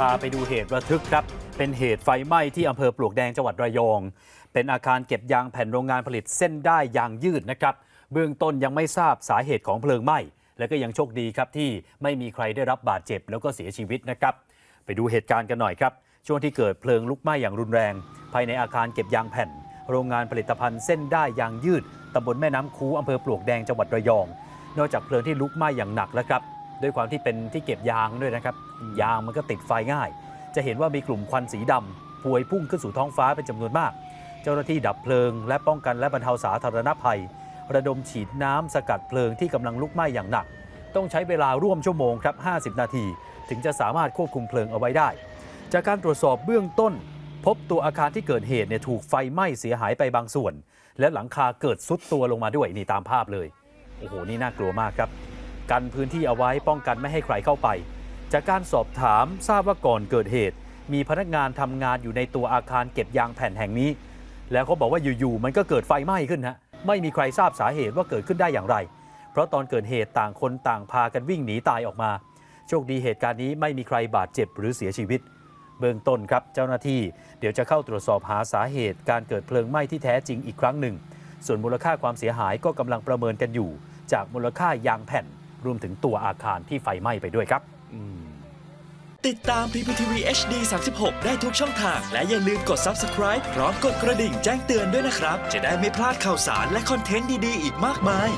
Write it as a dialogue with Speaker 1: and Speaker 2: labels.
Speaker 1: พาไปดูเหตุระทึกครับ เป็นเหตุไฟไหม้ที่อำเภอปลวกแดงจังหวัดระยอง เป็นอาคารเก็บยางแผ่นโรงงานผลิตเส้นได้ยางยืดนะครับ เบื้องต้นยังไม่ทราบสาเหตุของเพลิงไหม้ และก็ยังโชคดีครับที่ไม่มีใครได้รับบาดเจ็บแล้วก็เสียชีวิตนะครับ ไปดูเหตุการณ์กันหน่อยครับ ช่วงที่เกิดเพลิงลุกไหม้อย่างรุนแรง ภายในอาคารเก็บยางแผ่น โรงงานผลิตภัณฑ์เส้นได้ยางยืดตำบลแม่น้ำคูอำเภอปลวกแดงจังหวัดระยอง นอกจากเพลิงที่ลุกไหม้อย่างหนักแล้วครับ ด้วยความที่เป็นที่เก็บยางด้วยนะครับ ยางมันก็ติดไฟง่าย จะเห็นว่ามีกลุ่มควันสีดำพวยพุ่งขึ้นสู่ท้องฟ้าเป็นจำนวนมาก เจ้าหน้าที่ดับเพลิง และป้องกันและบรรเทาสาธารณภัย ระดมฉีดน้ำสกัดเพลิงที่กำลังลุกไหม้อย่างหนัก ต้องใช้เวลาร่วมชั่วโมงครับ 50 นาที ถึงจะสามารถควบคุมเพลิงเอาไว้ได้ จากการตรวจสอบเบื้องต้น พบตัวอาคารที่เกิดเหตุเนี่ยถูกไฟไหม้เสียหายไปบางส่วน และหลังคาเกิดซุดตัวลงมาด้วยนี่ตามภาพเลยโอ้โหนี่น่ากลัวมากครับ กันพื้นที่เอาไว้ป้องกันไม่ให้ใครเข้าไป จากการสอบถามทราบว่าก่อนเกิดเหตุ มีพนักงานทำงานอยู่ในตัวอาคารเก็บยางแผ่นแห่งนี้ แล้วเขาบอกว่าอยู่ๆมันก็เกิดไฟไหม้ขึ้นฮะไม่มีใครทราบสาเหตุว่าเกิดขึ้นได้อย่างไร เพราะตอนเกิดเหตุต่างคนต่างพากันวิ่งหนีตายออกมา โชคดีเหตุการณ์นี้ไม่มีใครบาดเจ็บหรือเสียชีวิต เบื้องต้นครับเจ้าหน้าที่เดี๋ยวจะเข้าตรวจสอบหาสาเหตุ การเกิดเพลิงไหม้ที่แท้จริงอีกครั้งหนึ่ง ส่วนมูลค่าความเสียหายก็กำลังประเมินกันอยู่ จากมูลค่ายางแผ่น รวมถึงตัวอาคารที่ไฟไหม้ไปด้วยครับ
Speaker 2: ติดตาม PPTV HD 36 ได้ทุกช่องทาง และอย่าลืมกด subscribe พร้อมกดกระดิ่งแจ้งเตือนด้วยนะครับ จะได้ไม่พลาดข่าวสารและคอนเทนต์ดี ๆ อีกมากมาย